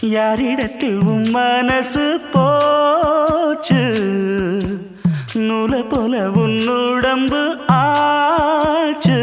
யாரிடத்தில் உன் மனசு போச்சு? நூலை போல உன்னுடம்பு ஆச்சு.